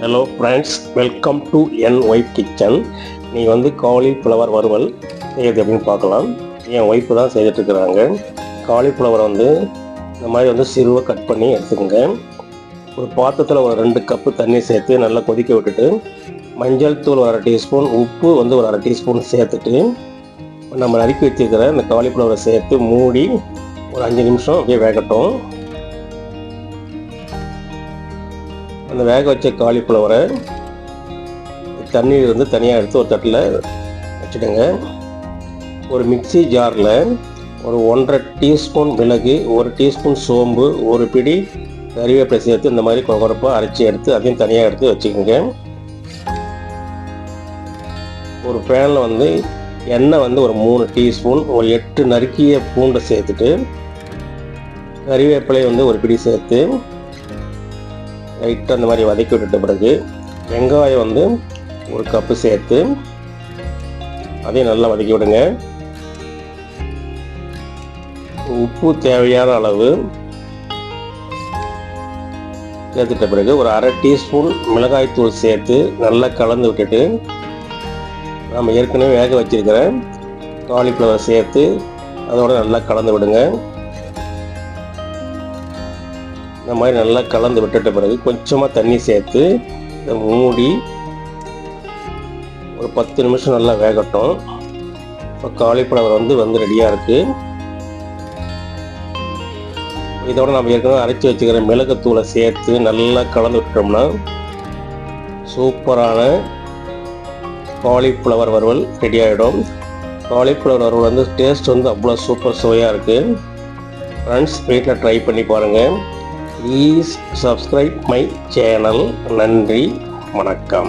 Hello friends welcome to என் wife kitchen நீங்கள் வந்து காலிஃப்ளவர் வறுவல் செய்யறது எப்படின்னு பார்க்கலாம். என் ஒய்ஃபு தான் செய்துட்ருக்குறாங்க காலிஃப்ளவர் வந்து இந்த மாதிரி வந்து சிறுவை கட் பண்ணி எடுத்துக்கோங்க. ஒரு பாத்திரத்தில் ஒரு ரெண்டு கப்பு தண்ணி சேர்த்து நல்லா கொதிக்க விட்டுட்டு மஞ்சள் தூள் ஒரு அரை டீஸ்பூன் உப்பு வந்து ஒரு அரை டீஸ்பூன் சேர்த்துட்டு நம்ம நறுக்கி வச்சுருக்கிற இந்த காலிஃப்ளவரை சேர்த்து மூடி ஒரு அஞ்சு நிமிஷம் அப்படியே வேகட்டும். அந்த வேக வச்ச காலிஃப்ளவரை தண்ணீர் இருந்து தனியாக எடுத்து ஒரு தட்டில் வச்சுடுங்க. ஒரு மிக்ஸி ஜாரில் ஒரு ஒன்றரை டீஸ்பூன் மிளகு ஒரு டீஸ்பூன் சோம்பு ஒரு பிடி கறிவேப்பிலை சேர்த்து இந்த மாதிரி குழப்பாக அரைச்சி எடுத்து அதையும் தனியாக எடுத்து வச்சுக்கோங்க. ஒரு பேனில் வந்து எண்ணெய் வந்து ஒரு மூணு டீஸ்பூன் ஒரு எட்டு நறுக்கிய பூண்டை சேர்த்துட்டு கறிவேப்பிலை வந்து ஒரு பிடி சேர்த்து லைட்டாக அந்த மாதிரி வதக்கி விட்டுட்ட பிறகு வெங்காயம் வந்து ஒரு கப்பு சேர்த்து அதையும் நல்லா வதக்கி விடுங்க. உப்பு தேவையான அளவு சேர்த்துட்ட பிறகு ஒரு அரை டீஸ்பூன் மிளகாய்த்தூள் சேர்த்து நல்லா கலந்து விட்டுட்டு நம்ம ஏற்கனவே வேக வச்சிருக்கிற காலிஃப்ளவர் சேர்த்து அதோட நல்லா கலந்து விடுங்க. இந்த மாதிரி நல்லா கலந்து விட்டுட்ட பிறகு கொஞ்சமாக தண்ணி சேர்த்து இதை மூடி ஒரு பத்து நிமிஷம் நல்லா வேகட்டும். இப்போ காலிஃப்ளவர் வந்து வந்து ரெடியாக இருக்குது இதோட நம்ம ஏற்கனவே அரைச்சி வச்சுக்கிற மிளகுத்தூளை சேர்த்து நல்லா கலந்து விட்டோம்னா சூப்பரான காலிஃப்ளவர் வறுவல் ரெடி ஆகிடும் காலிஃப்ளவர் வறுவல் வந்து டேஸ்ட் வந்து அவ்வளோ சூப்பர் சுவையாக இருக்குது ஃப்ரெண்ட்ஸ் வீட்டில் ட்ரை பண்ணி பாருங்கள் ப்ளீஸ் சப்ஸ்கிரைப் மை சேனல் நன்றி வணக்கம்.